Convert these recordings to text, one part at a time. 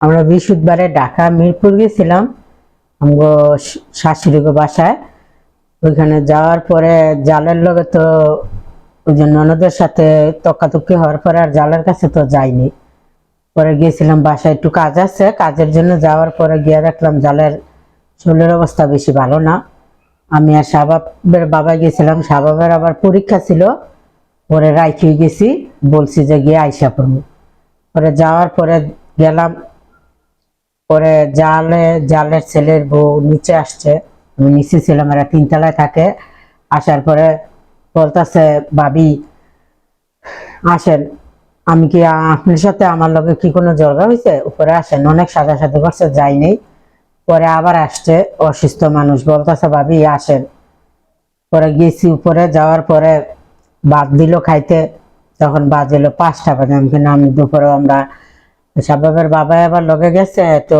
আমরা বৃহস্পতিবারে ঢাকা, মিরপুর গেছিলাম, আমগো শ- শাশুড়ি গো বাসায়। ওইখানে যাওয়ার পরে জালের লগে তো ওই যে ননদের সাথে তক্কাতক্কি হওয়ার পরে আর জালের কাছে তো যাইনি। পরে গিয়েছিলাম বাসায় একটু কাজ আছে, কাজের জন্য যাওয়ার পরে গিয়ে দেখলাম জালের শরীরের অবস্থা বেশি ভালো না। আমি আর শাহবাবের বাবা গেছিলাম শাহবাবের আবার পরীক্ষা ছিল, পরে রাইখে গেছি, বলছি যে গিয়ে আইসা পড়ব। পরে যাওয়ার পরে গেলাম পরে জালে, জালের ছেলের বউ নিচে আসছে। নিচে ছিলাম এরা তিনতলায় থাকে। আসার পরে বলতেছে, ভাবি, আসেন। আমি কি আপনার সাথে আমার লগে কি কোনো জলগা হয়েছে উপরে আসেন। অনেক সাদা সাথে করছে যাইনি পরে আবার আসছে, অসুস্থ মানুষ। বলতেছে, ভাবি, আসেন। পরে গেছি উপরে, যাওয়ার পরে বাদ দিল খাইতে। তখন বাজেলো পাঁচটা বাজে, আমি কিন্তু আমি দুপুরে আমরা সাবাবের বাবা আবার লগে গেছে, তো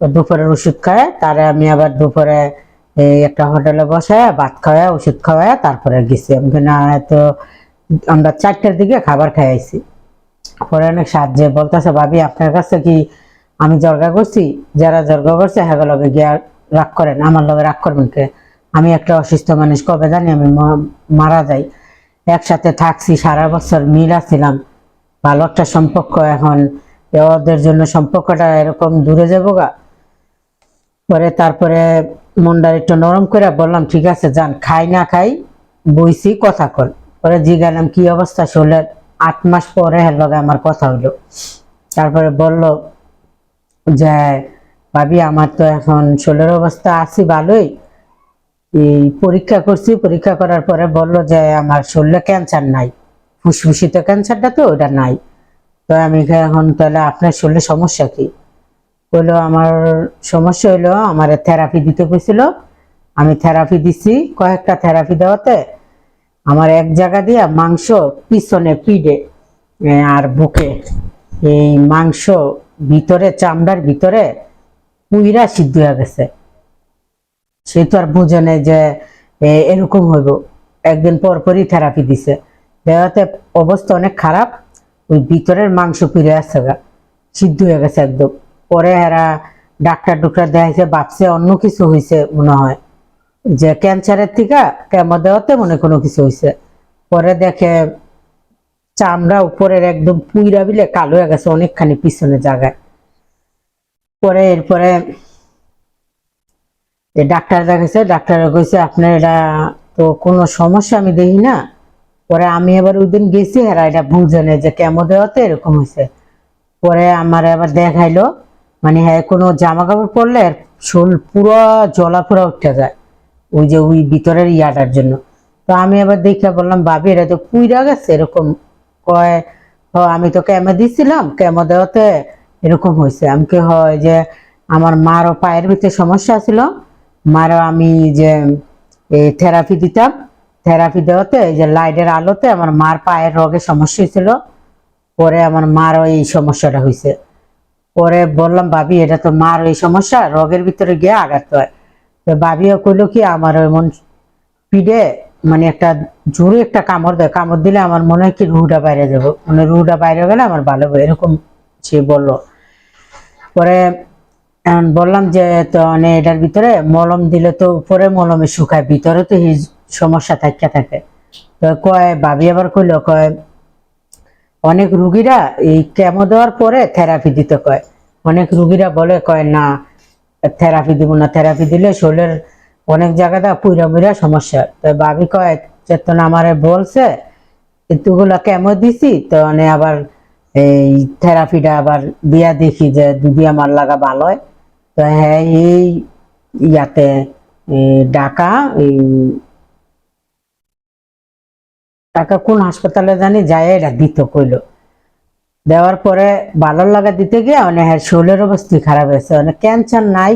দুপুরের ওষুধ খায়, তারে আমি আবার দুপুরে একটা হোটেলে বসে ভাত খাওয়া ওষুধ খাওয়া তারপরে গেছি। না তো আমরা চারটার দিকে খাবার খাইছি পরে অনেক সাহায্যে বলতেছে, ভাবি, আপনার কাছে কি আমি জর্গা করছি? যারা জর্গা করছে হ্যাঁ লগে গিয়ে রাগ করেন। আমার লগে রাগ করবেন কে? আমি একটা অসুস্থ মানুষ, কবে জানি আমি মারা যাই। একসাথে থাকছি, সারা বছর মিল আছিলাম ভালো একটা সম্পর্ক এখন। ওদের জন্য সম্পর্কটা এরকম দূরে যাব গা। পরে তারপরে মনটা একটু নরম করে বললাম, ঠিক আছে, যান, খাই না খাই, বইছি, কথা কল। পরে জিজ্ঞালাম কি অবস্থা? শরীরের আট মাস পরে হের লগে আমার কথা হইল। তারপরে বলল যে, ভাবি, আমার তো এখন শরীরের অবস্থা, আছি ভালোই। এই পরীক্ষা করছি, পরীক্ষা করার পরে বলল যে, আমার শরীরে ক্যান্সার নাই। ফুসফুসিতে ক্যান্সারটা তো, ওটা নাই। তো আমি এখন তাহলে আপনার শরীরে সমস্যা কি? বলল আমার সমস্যা হইল আমার থেরাপি দিতে কইছিল। আমি থেরাপি দিছি কয়েকটা থেরাপি দেওয়াতে। আমার এক জায়গা দিয়া মাংস পিছনে এ, আর বুকে এই মাংস ভিতরে চামড়ার ভিতরে পুইরা সিদ্ধ হয়ে গেছে। সে তো আর বুঝে নেই যে এরকম হইব। একদিন পর পরই থেরাপি দিছে। দেওয়াতে অবস্থা অনেক খারাপ। ওই ভিতরের মাংস পিড়ে আসছে সিদ্ধ হয়ে গেছে একদম। পরে এরা ডাক্তার ডুক্তার দেখাইছে, ভাবছে অন্য কিছু হয়েছে মনে হয়। যে ক্যান্সারের থেকে কেমো দেওয়াতে মনে কোনো কিছু হয়েছে পরে দেখে চামড়া উপরের একদম পুইরা বিলে কালো হয়ে গেছে অনেকখানি পিছনে জায়গায়। পরে এরপরে ডাক্তার দেখাইছে, ডাক্তার কইছে, আপনার এটা তো কোনো সমস্যা আমি দেখি না। পরে আমি আবার ওই দিন গেছি এরা এটা বুঝে নেই যে কেমো দেওয়াতে এরকম হয়েছে। পরে আমার আবার দেখাইলো মানে হ্যাঁ কোনো জামা কাপড় পরলে শোল পুরো জলা পুরো উঠে যায়, ওই যে ওই ভিতরের ইয়াটার জন্য। তো আমি আবার দেখে বললাম, ভাবি, এটা তো পুইরা গেছে, এরকম কয় আমি তো ক্যামো দিছিলাম, ক্যামো দেওয়াতে এরকম হয়েছে। আমি কি হয় যে আমার মারও পায়ের ভিতরে সমস্যা ছিল, মারও আমি যে থেরাপি দিতাম থেরাপি দেওয়াতে, এই যে লাইটের আলোতে আমার মার পায়ের রোগের সমস্যা হয়েছিল। পরে আমার মার ওই সমস্যাটা হয়েছে। পরে বললাম, ভাবি, এটা তো মার ওই সমস্যা, রোগের ভিতরে গিয়ে আঘাত হয়। তো ভাবিও কইলো কি, আমার এমন পিঠে মানে একটা জোরে একটা কামড় দেয়, কামড় দিলে আমার মনে হয় কি রুহটা বাইরে যাব। মানে রুহটা বাইরে গেলে আমার ভালো হবে, এরকম সে বলল। পরে বললাম যে, তো মানে এটার ভিতরে মলম দিলে তো উপরে মলমে শুকায়, ভিতরে তো সমস্যা থাকিয়া থাকে। তো কয়, ভাবি আবার কইলো, কয়, অনেক রুগীরা এই কেমো দেওয়ার পরে থেরাপি দিতে কয়। অনেক রুগীরা বলে, কয়, না, থেরাপি দিব না। থেরাপি দিলে শরীরের অনেক জায়গাটা পুইরা মুইরা সমস্যা। তো ভাবি কয়, চেতন আমারে বলছে এতগুলো কেমো দিছি, তো মানে আবার এই থেরাপিটা আবার দিয়া দেখি যে দিদি আমার লাগা ভালো হয়। তো হ্যাঁ এই ইয়াতে ঢাকা, এই টাকা কোন হাসপাতালে জানি যায়, এটা দিত কইলো। দেওয়ার পরে ভালো লাগা দিতে গিয়ে অনেক হ্যাঁ শরীরের অবস্থা খারাপ হয়েছে, অনেক ক্যান্সার নাই।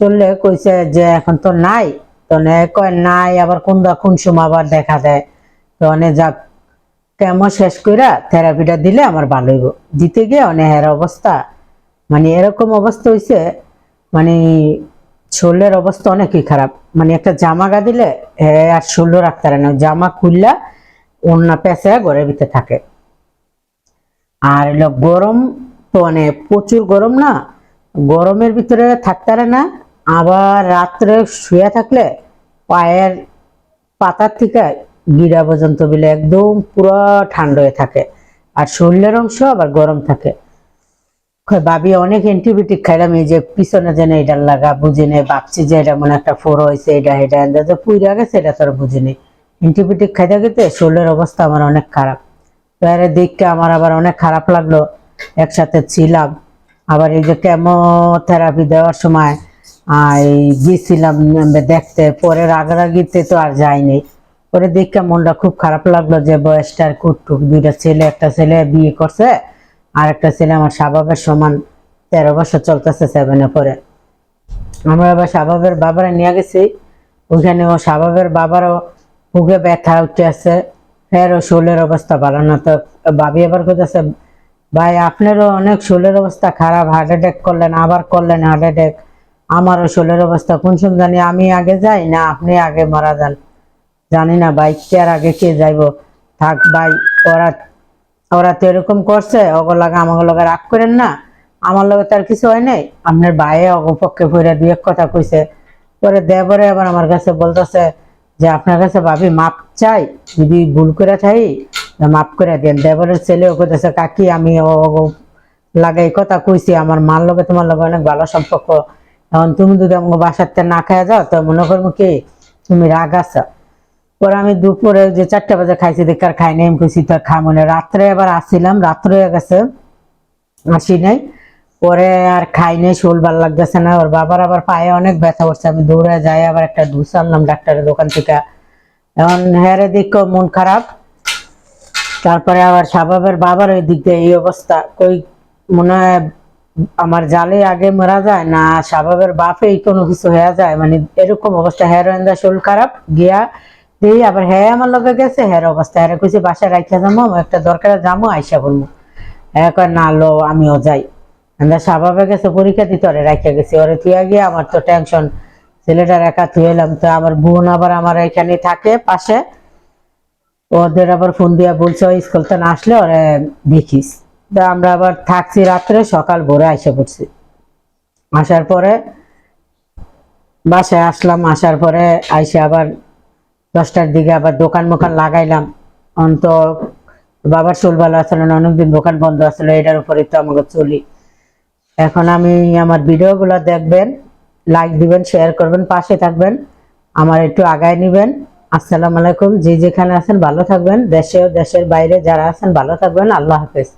চললে কইছে যে এখন তো নাই, তো কয় নাই, আবার কোন দা কোন সময় আবার দেখা দেয়। তো অনেক যাক, কেমন শেষ কইরা থেরাপিটা দিলে আমার ভালো হইব। দিতে গিয়ে অনেক হের অবস্থা মানে এরকম অবস্থা হইছে মানে শরীরের অবস্থা অনেকই খারাপ। মানে একটা জামা গা দিলে হে আর শরীর রাখতে পারে না। জামা খুললা অন্য পেঁচে ঘরের ভিতরে থাকে। আর হলো গরম মানে প্রচুর গরম না, গরমের ভিতরে থাকতে না, আবার রাত্রে শুয়ে থাকলে পায়ের পাতার থেকে গিরা পর্যন্ত বিলে একদম পুরো ঠান্ডা হয়ে থাকে। আর শরীরের অংশ আবার গরম থাকে। ভাবি, অনেক অ্যান্টিবায়োটিক খাইলাম, এই যে পিছনে যেন এটা লাগা, বুঝি নেই, ভাবছি যে এটা মনে একটা ফোর হয়েছে এটা এটা পুইরা গেছে, এটা তোর বুঝি নেই। অ্যান্টিবায়োটিক খাইতে খেতে শরীরের অবস্থা আমার অনেক খারাপ। এর দেখতে আমার আবার অনেক খারাপ লাগল। একসাথে ছিলাম। আবার এই যে কেমোথেরাপি দেওয়ার সময় গিয়েছিলাম দেখতে। পরে রাগারাগিতে তো আর যাইনি। পরে দেখে মনটা খুব খারাপ লাগল যে বয়সটা আর কুটটুক দুইটা ছেলে, একটা ছেলে বিয়ে করছে, আর একটা ছেলে আমার স্বভাবের সমান। তেরো বছর চলতেছে সেভেনে পরে। আমরা আবার স্বভাবের বাবারা নিয়ে গেছি। ওইখানে ও স্বভাবের বাবারও বুকে ব্যথা উঠে আছে ফের শরীরের অবস্থা ভালো না। তো ভাবি আবার কোথাছে ভাই, আপনারও অনেক শরীরের অবস্থা খারাপ হার্ট অ্যাটাক করলেন, আবার করলেন হার্ট অ্যাটাক আমারও শরীরের অবস্থা কোন সময় জানি, আমি আগে যাই না আপনি আগে মারা যান? জানি না ভাই কে আর আগে কে যাইব? থাক ভাই, ওরা ওরা তো এরকম করছে ওগুলো লাগে আমাকে লগে রাগ করেন না। আমার লগে তার কিছু হয় নাই। আপনার ভাইয়ে অগপক্ষে ফিরে দুই এক কথা কইছে। পরে দেবরে আবার আমার কাছে বলতেছে যে আপনার কাছে ভাবি, মাপ চাই, যদি ভুল করে থাই মাপ করে দেন। দেবরের ছেলেও কইতেছে কাকি, আমি ও লাগাই কথা কইছি, আমার মার লগে তোমার লগে অনেক ভালো সম্পর্ক। এখন তুমি যদি আমাকে বাসাতে না খাওয়া যাও, তো মনে করব কি, তুমি রাগ আছো। পরে আমি দুপুরে যে চারটা বাজে খাইছি, দেখে আর খাই নাই, আমি কইছি, তো খামো না রাত্রে আবার আসছিলাম, রাত্রে গেছে, আসি নাই। পরে আর খাই নাই শোল ভালো লাগতেছে না, ওর বাবার আবার পায়ে অনেক ব্যথা করছে। আমি দৌড়ে যাই আবার একটা দুস আনলাম ডাক্তারের দোকান থেকে। এখন হ্যারে দেখো, মন খারাপ। তারপরে আবার শাবাবের বাবার ওই দিক দিয়ে এই অবস্থা। কই, মনে হয় আমার জালে আগে মারা যায় না শাবাবের বাপে কোনো কিছু হয়ে যায়? মানে এরকম অবস্থা। হেরোইন দা শরীর খারাপ, গিয়া দিই আবার হ্যাঁ আমার লগে গেছে। হ্যার অবস্থা। হ্যাঁ কইছে, বাসায় রাখিয়া যাব একটা দরকারে যাব আইসা বলব। হ্যাঁ কয়, না লো, আমিও যাই। আমরা স্বাভাবে গেছে, পরীক্ষা দিতে ওরে রাখিয়া গেছি। ওরে থুয়া গিয়ে আমার তো টেনশন ছেলেটার একা থুয়ে এলাম, তো আমার বোন আবার আমার এখানে থাকে পাশে। ওদের আবার ফোন দিয়া বলছে স্কুল না আসলে ওরে দেখিস। তো আমরা আবার থাকছি রাত্রে, সকাল ভোরে আইসা পড়ছি। আসার পরে বাসায় আসলাম, আসার পরে আইসে আবার দশটার দিকে আবার দোকান মোকান লাগাইলাম। অন্ত বাবার চুল ভালো আসলে না, অনেকদিন দোকান বন্ধ আসলে এটার উপরে তো আমাকে চলি। এখন আমি আমার ভিডিওগুলো দেখবেন লাইক দিবেন শেয়ার করবেন, পাশে থাকবেন, আমার একটু আগায় নেবেন। আসসালামু আলাইকুম, যে যেখানে আছেন ভালো থাকবেন দেশে ও দেশের বাইরে যারা আছেন ভালো থাকবেন, আল্লাহ হাফেজ।